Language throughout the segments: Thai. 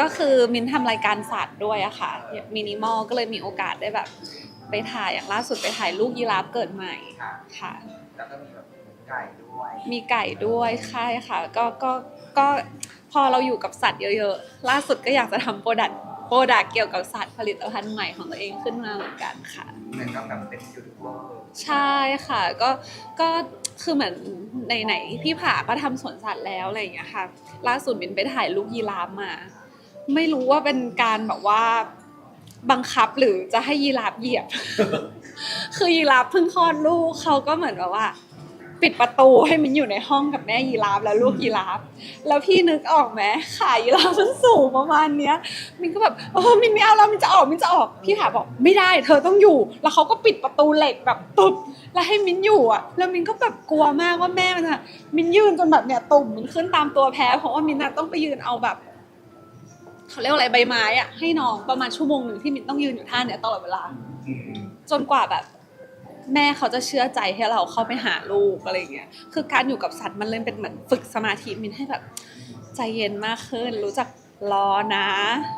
ก็คือมินทำรายการสัตว์ด้วยอะค่ะ มินิมอลก็เลยมีโอกาสได้แบบ ไปถ่ายอย่างล่าสุดไปถ่ายลูกยีราฟเกิดใหม่ค่ะค่ะแล้วก็มีแบบไก่ด้วยมีไก่ด้วยใช่ค่ะ ก็ก็ก็พอเราอยู่กับสัตว์เยอะๆ ล่าสุดก็อยากจะทำโปรดักต์โปรดักต์เกี่ยวกับสัตว์ผลิตภัณฑ์ใหม่ของตัวเองขึ้นมาเหมือนกันค่ะเหมือนกับแบบเป็นยูทูบเบอร์ใช่ค่ะ ก็ก็คือเหมือนในไหนๆพี่ผาก็ทำสวนสัตว์แล้วอะไรอย่างเงี้ยค่ะ ล่าสุดบินไปถ่ายลูกยีราฟมา ไม่รู้ว่าเป็นการแบบว่าบังคับหรือจะให้ยีราฟเหยียบ คือยีราฟเพิ่งคลอดลูกเขาก็เหมือนแบบว่า ปิดประตูให้มินอยู่ในห้องกับแม่ยีราฟแล้วลูกยีราฟแล้วพี่นึกออกไหมขายีราฟมันสูงประมาณเนี้ย มินก็แบบเออมินไม่เอาแล้วมินจะออกมินจะออกพี่ผาบอกไม่ได้ เธอต้องอยู่ แล้วเขาก็ปิดประตูเหล็กแบบตุ๊บแล้วให้มินอยู่อะ แล้วมินก็แบบกลัวมากว่าแม่มันอะมินยืนจนแบบเนี่ยตุ่มมินขึ้นตามตัวแพ้เพราะว่ามินอะต้องไปยืนเอาแบบ เขาเรียกอะไรใบไม้อะให้น้องประมาณชั่วโมงหนึ่งที่มินต้องยืนอยู่ท่าเนี้ยตลอดเวลา จนกว่าแบบ แม่เขาจะเชื่อใจให้เราเข้าไปหาลูกอะไรเงี้ยคือการอยู่กับสัตว์มันเลยเป็นเหมือนฝึกสมาธิมินให้แบบ ใจเย็นมากขึ้น รู้จัก รอนะ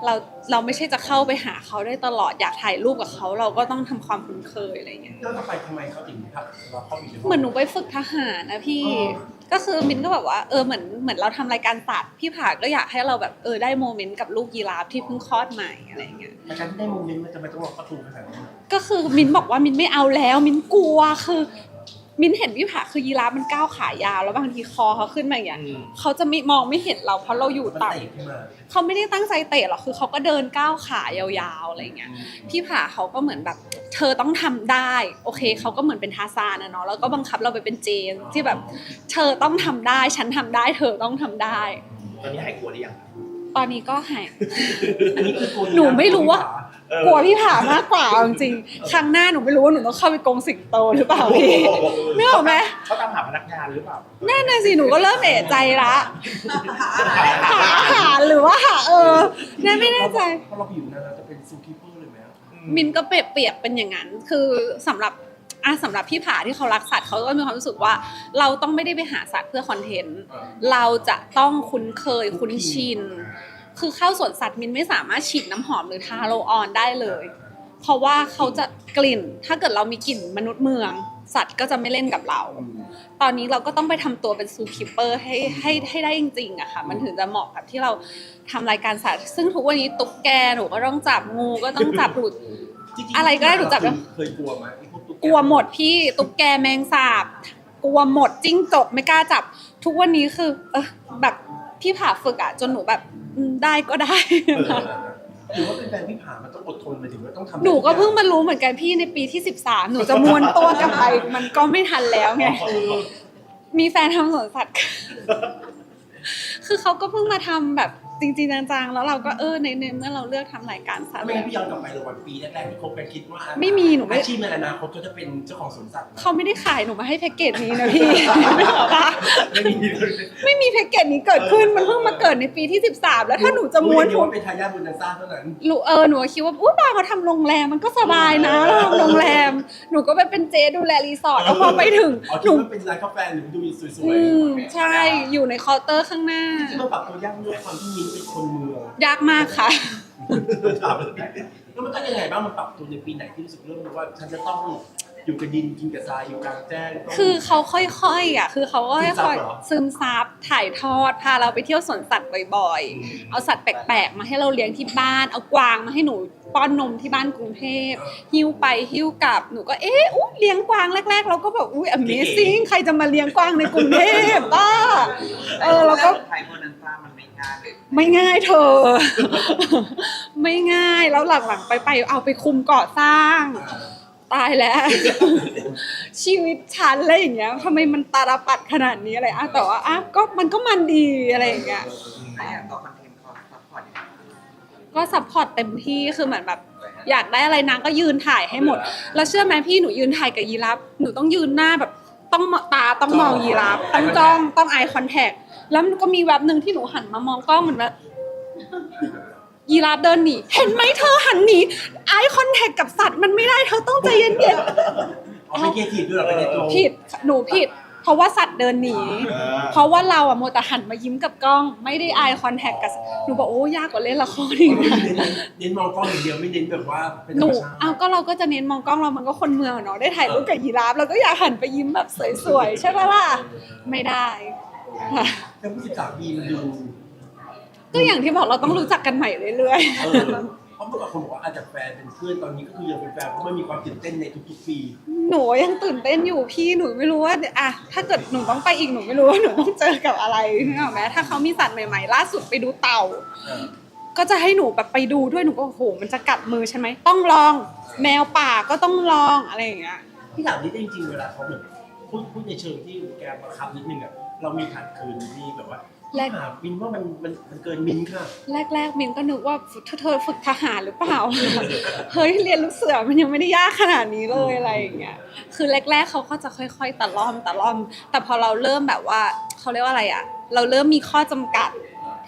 เราเราไม่ใช่จะเข้าไปหาเขาได้ตลอดอยากถ่ายรูปกับเขาเราก็ต้องทำความคุ้นเคยอะไรอย่างเงี้ยแล้วทำไมทำไมเขาถึงทักเราเข้าไปในห้องเหมือนหนูไปฝึกทหารนะพี่อ๋อก็คือมินก็แบบว่าเออเหมือนเหมือนเราทำรายการสัตว์พี่ผาก็อยากให้เราแบบเออได้โมเมนต์กับลูกยีราฟที่เพิ่งคลอดใหม่อะไรอย่างเงี้ยแต่การที่ได้โมเมนต์มันจะไม่ต้องล็อกประตูขนาดนั้นก็คือมินบอกว่ามินไม่เอาแล้วมินกลัวคือ มินเห็นพี่ผาคือยีราฟมันก้าวขายาว แล้วบางทีคอเขาขึ้นมาอย่างเงี้ยเขาจะไม่มองไม่เห็นเราเพราะเราอยู่มันต่ำเตะขึ้นมาเขาไม่ได้ตั้งใจเตะหรอกคือเขาก็เดินก้าวขายาวๆอะไรอย่างเงี้ยพี่ผาเขาก็เหมือนแบบ เธอต้องทำได้ โอเคเขาก็เหมือนเป็นทาซานนะเนาะแล้วก็บังคับเราไปเป็นเจนที่แบบ เธอต้องทำได้ ฉันทำได้ เธอต้องทำได้ ตอนนี้หายกลัวหรือยังตอนนี้ก็หายอันนี้คือกลัวหนูไม่รู้ว่าเออ กลัวพี่ผามากกว่าเอาจริงๆครั้งหน้าหนูไม่รู้ว่าหนูต้องเข้าไปกรงสิงโตหรือเปล่าพี่นึกออกไหมเขาตามหาพนักงานหรือเปล่านั่นน่ะสิหนูก็เริ่มเอะใจละหาหาหรือว่าหาเออเนี่ยไม่แน่ใจเพราะเราอยู่นานเราจะเป็นซูคีเปอร์เลยไหมอะมินก็เปรียบเปรียบเป็นอย่างนั้น คือสำหรับอะสำหรับพี่ผาที่เขารักสัตว์เขาก็มีความรู้สึกว่า เราต้องไม่ได้ไปหาสัตว์เพื่อคอนเทนต์เออเราจะต้องคุ้นเคยคุ้นชิน คือเข้าสวนสัตว์มินไม่สามารถฉีดน้ำหอมหรือทาโรลออนได้เลย เพราะว่าเขาจะกลิ่น ถ้าเกิดเรามีกลิ่นมนุษย์เมือง สัตว์ก็จะไม่เล่นกับเรา ตอนนี้เราก็ต้องไปทำตัวเป็นซูคิปเปอร์ให้ให้ให้ได้จริงๆอะค่ะ มันถึงจะเหมาะกับที่เราทำรายการสัตว์ ซึ่งทุกวันนี้ตุ๊กแกหนูก็ต้องจับงูก็ต้องจับหลุดจงๆอะไรก็ได้หนูจับเคยกลัวไหมไอ้พวตุ๊กลัวหมดพี่ตุ๊กแกแมงสาบกลัวหมดจิ้งจกไม่กล้าจับ ทุกวันนี้คือ เออแบบพี่ผ่าฝึกอะจนหนูแบบอืม ได้ก็ได้เออหรือว่าเป็นแฟนพี่ผามันต้องอดทนไปถึงว่าต้องทำหนูก็เพิ่งมารู้เหมือนกันพี่ในปีที่ 13 หนูจะม้วนตัวกลับไปมันก็ไม่ทันแล้วไงเออมีแฟนทำสวนสัตว์ คือเขาก็เพิ่งมาทำแบบ จริงๆจังๆแล้วเราก็เออในในเมื่อเราเลือกทำรายการสัตว์ไม่งั้นพี่ย้อนกลับไปเลยวันปีแรกๆที่คบกันคิดว่าไม่มีหนูไม่อาชีพในอนาคตก็จะเป็นเจ้าของสวนสัตว์นะเขาไม่ได้ขายหนูมาให้แพ็กเกจนี้นะพี่นึกออกปะไม่มีเลยไม่มีแพ็กเกจนี้เกิดขึ้นมันเพิ่งมาเกิดในปีที่ 13 แล้วถ้าหนูจะม้วนรู้ทุว่ากเป็นทายาทบุญนาซ่าเท่านั้นหนูเออหนูคิดว่าอุ้ยบ้านเขาทำโรงแรมมันก็สบายนะเราทำโรงแรม หนูก็ไปเป็นเจดูแลรีสอร์ทแล้วพอไปถึงอ๋อหคิดนูว่าเป็นร้านกาแฟหรือดูสวยอืมๆใช่อยู่ในเคาน์เตอร์ข้างหน้า ที่มันปรับตัวยากด้วยความที่มิ้นเป็นคนเมืองยากมากค่ะ ถามเลยแล้วมันต้องยังไงบ้างมันปรับตัวในปีไหนที่รู้สึกเริ่มรู้ว่าฉันจะต้องอยู่กับดินกินกับทรายอยู่กลางแจ้งต้อง คือเขาค่อยๆอะ คือเขาก็ซึมซับค่อยเหรอๆซึมซับถ่ายทอด พาเราไปเที่ยวสวนสัตว์บ่อยๆ เอาสัตว์แปลกๆ มาให้เราเลี้ยงที่บ้าน เอากวางมาให้หนูป้อนนมที่บ้านกรุงเทพ หิ้วไปหิ้วกลับ หนูก็เอ๊ะอุ๊ยเลี้ยงกวางแรกๆ เราก็แบบอุ้ย Amazing ใครจะมาเลี้ยงกวางในกรุงเทพบ้า เออเราก็ ไทยโบนันซ่ามัน ไม่ง่ายเลยไม่ง่ายเธอ ไม่ง่ายแล้วหลังๆไปไปๆเอาไปคุมก่อสร้าง ตายแล้ว ชีวิตฉันอะไรอย่างเงี้ยทำไมมันตาลปัดขนาดนี้อะไรอะแต่ว่าอะก็มันก็มันดีอะไรอย่างเงี้ยไอ้อย่างตัวคอนเทนต์เขาซัพพอร์ตยังไงก็ซัพพอร์ตเต็มที่คือเหมือนแบบอยากได้อะไรนางก็ยืนถ่ายให้หมด แล้วเชื่อไหมพี่หนูยืนถ่ายกับยีราฟหนูต้องยืนหน้าแบบ ต้องมองตาต้องมองยีราฟต้องจ้องต้อง eye contact แล้วมันก็มีแวบหนึ่งที่หนูหันมามองกล้องเหมือนแบบยีราฟเดินหนีเห็นไหมเธอหันหนี eye contact กับสัตว์มันไม่ได้เธอต้องใจเย็นเอาไปเกทีฟด้วยเหรอไปในตัวๆผิดหนูผิด เพราะว่าสัตว์เดินหนี เพราะว่าเราอะโมวแต่หันมายิ้มกับกล้อง ไม่ได้ eye contact กับหนูบอกโอ้ยากกว่าเล่นละครอีกเน้นะนเน้นมองกล้องอย่างเดียวไม่เน้นแบบว่าเป็นหธรนูรมชาติเอาก็เราก็จะเน้นมองกล้องเรามันก็คนเมืองอะเนาะได้ถ่ายรูปกับยีราฟเราก็อยากหันไปยิ้มแบบสวยๆใช่ปะล่ะไม่ได้ ค่ะแต่ผู้สิบสามปีมันดูก็อย่างที่บอกเราต้องรู้จักกันใหม่เรื่อยเออเพราะเมื่อก่อนคนบอกว่าอาจจะแฟนเป็นเพื่อนตอนนี้ก็คือยังเป็นแฟนเพราะมันมีความตื่นเต้นในทุกๆปี ๆ หนูยังตื่นเต้นอยู่พี่หนูไม่รู้ว่าอะถ้าเกิดหนูต้องไปอีกหนูไม่รู้ว่าหนูต้องเจอกับอะไรนึกออกไหมถ้าเขามีสัตว์ใหม่ๆ ล่าสุดไปดูเต่าก็จะให้หนูแบบไปดูด้วยหนูก็โอ้โหมันจะกัดมือใช่ไหมต้องลอง แมวป่าก็ต้องลองอะไรอย่างเงี้ย พี่ถามนิดจริงๆเวลาเขาเหมือนพูดพูดในเชิงที่แกบังคับนิดนึงอะ เรามีขัดขืนมีแบบว่าแรก หามินว่ามันมันมันเกินมินค่ะ แรกๆมินก็นึกว่าเธอเธอฝึกทหารหรือเปล่า เฮ้ยเรียนลูกเสือมันยังไม่ได้ยากขนาดนี้เลยอะไรอย่างเงี้ย คือแรก ๆเขาก็จะค่อย ๆตะล่อมตะล่อม แต่พอเราเริ่มแบบว่าเขาเรียกว่าอะไรอะเราเริ่มมีข้อจำกัด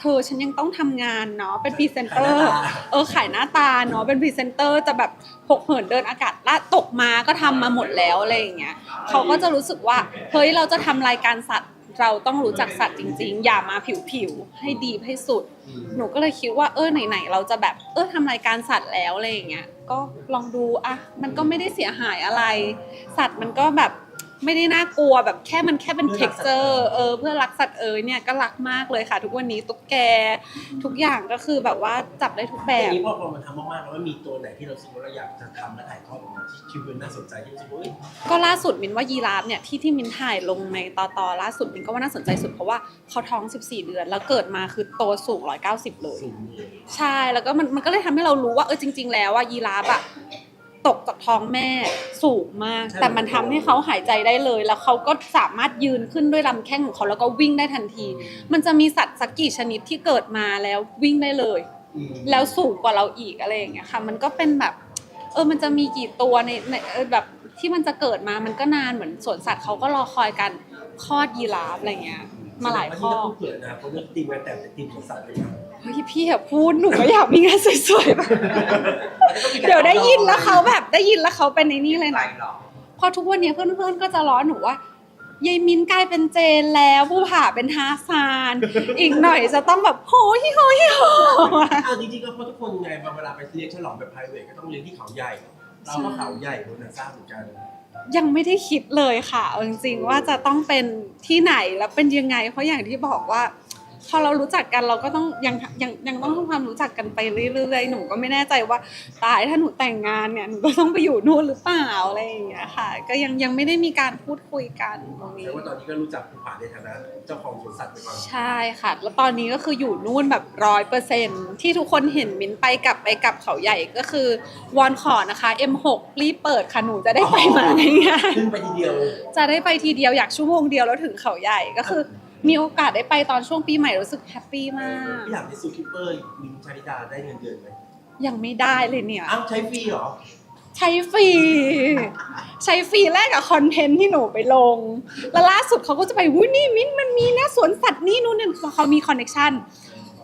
เธอฉันยังต้องทำงานเนาะเป็นพรีเซนเตอร์ เออขายหน้าตาเนาะเป็นพรีเซนเตอร์จะแบบหกเหินเดินอากาศละตกมาก็ทำมาหมดแล้วอะไรอย่างเงี้ยเขาก็จะรู้สึกว่าเฮ้ยเราจะทำรายการสัตว์ เราต้องรู้จักสัตว์จริง ๆ อย่ามาผิวๆให้ดีให้สุด หนูก็เลยคิดว่าเออไหนๆเราจะแบบเออทำรายการสัตว์แล้วอะไรอย่างเงี้ยก็ลองดูอะมันก็ไม่ได้เสียหายอะไร สัตว์มันก็แบบ ไม่ได้น่ากลัวแบบแค่มันแค่เป็นเพื่เท็อกรักเจอร์เออเพื่อรักสัตว์เอยเนี่ยก็รักมากเลยค่ะ ทุกวันนี้ตุ๊กแกทุกอย่างก็คือแบบว่าจับได้ทุกแบแต่บนี้พอพอมันทำมากๆแล้วมันมีตัวไหนที่เรารู้สึกว่าเราอยากจะทำและถ่ายทอดออกมาที่ชีวิตน่าสนใจที่รู้สึกว่าเอ้ยก็ล่าสุดมินว่ายีราฟเนี่ยที่ที่มินถ่ายลงในตอตอล่าสุดมินก็ว่าน่าสนใจสุดเพราะว่าเขาท้อง 14 เดือน แล้วเกิดมาคือโตสูง 190 เลยสูงเลยใช่แล้วก็มันมันก็เลยทำให้เรารู้ว่าเออจริง ๆ แล้วว่ายีราฟอะ ตกจากท้องแม่สูงมาก แต่มันทำให้เขาหายใจได้เลย แล้วเขาก็สามารถยืนขึ้นด้วยลำแข้งของเขาแล้วก็วิ่งได้ทันที มันจะมีสัตว์สักกี่ชนิดที่เกิดมาแล้ววิ่งได้เลยอืมแล้วสูงกว่าเราอีกอะไรอย่างเงี้ยค่ะ มันก็เป็นแบบ เออมันจะมีกี่ตัวในในเออแบบที่มันจะเกิดมามันก็นานเหมือนสวนสัตว์เขาก็รอคอยกันคลอดยีราฟอะไรเงี้ย มาหลายแสดงข้อว่ที่เราพูดเผื่อนะเพราะเรื่องทีมงานแต่งเป็นทีมสวนสัตว์เลยนะเฮ้ยพี่อย่าพูดหนูก็อยากมีงานสวยๆแบบเดี๋ยวได้ยินแล้วเขาแบบได้ยินแล้วเขาเป็นในนี่เลยไรนะหรอพอทุกวันนี้เพื่อนๆก็จะล้อหนูว่ายายมินกลายเป็นเจนแล้วผู้ผ่าเป็นฮาซาน อีกหน่อยจะต้องแบบโหยโหยโหยอ้าวจริงๆก็เพราะทุกคนไงเวลาไปเลี้ยงฉลองแบบ private ก็ต้องเลี้ยงที่เขาใหญ่เราก็เขาใหญ่บนนาซาเหมือนกันยังไม่ได้คิดเลยค่ะเอาจริงๆว่าจะต้องเป็นที่ไหนแล้วเป็นยังไง เพราะอย่างที่บอกว่า พอเรารู้จักกันเราก็ต้องยังยังยังต้องทำความรู้จักกันไปเรื่อยๆหนูก็ไม่แน่ใจว่าตายถ้าหนูแต่งงานเนี่ยหนูก็ต้องไปอยู่นู่นหรือเปล่าอะไรอย่างเงี้ยค่ะ ก็ยังยังไม่ได้มีการพูดคุยกันตรงนี้แต่ว่าตอนนี้ก็รู้จักภูผาในฐานะเจ้าของสวนสัตว์ไปก่อนใช่ค่ะ แล้วตอนนี้ก็คืออยู่นู่นแบบร้อยเปอร์เซ็นที่ทุกคนเห็นมิ้นไปกลับไปกลับเขาใหญ่ก็คือวอนขอนะคะ M6 รีบเปิดค่ะหนูจะได้ไปมาง่ายขึ้นไปทีเดียวๆจะได้ไปทีเดียวอยากชั่วโมงเดียวแล้วถึงเขาใหญ่ก็คือ มีโอกาสได้ไปตอนช่วงปีใหม่รู้สึกแฮปปี้มาก พี่ถามในซูคิปเปอร์มินชาริดาได้เงินเดือนไหมยังไม่ได้เลยเนี่ย อ้าวใช้ฟรีเหรอ ใช้ฟรีใช้ฟรีแลกกับคอนเทนต์ที่หนูไปลง แล้วล่าสุดเขาก็จะไปวุ้ยนี่มิ้นมันมีนะสวนสัตว์นี่นู่นนี่เขามีคอนเนคชั่น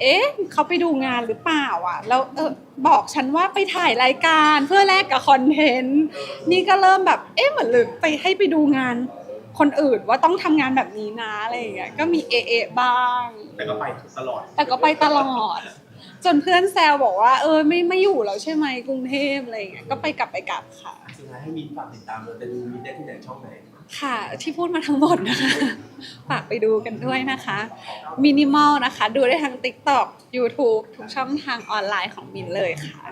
เอ๊ะเขาไปดูงานหรือเปล่าอะ แล้วเออบอกฉันว่าไปถ่ายรายการเพื่อแลกกับคอนเทนต์นี่ก็เริ่มแบบ เอ๊ะเหมือนหรือไปให้ไปดูงาน คนอื่นว่าต้องทำงานแบบนี้นะอะไรอย่างเงี้ยก็มีเอะเอะบ้าง แต่ก็ไปตลอด แต่ก็ไปตลอด จนเพื่อนแซวบอกว่า เออไม่ไม่อยู่แล้วใช่ไหมกรุงเทพอะไรอย่างเงี้ยก็ไปกลับไปกลับค่ะ สุดท้ายให้มินฝากติดตามเราจะดูมินได้ที่ไหนช่องไหน ค่ะ ที่พูดมาทั้งหมดนะคะ ฝากไปดูกันด้วยนะคะมินิมอลนะคะ ดูได้ทาง TikTok YouTube ทุกช่องทางออนไลน์ของมินเลยค่ะ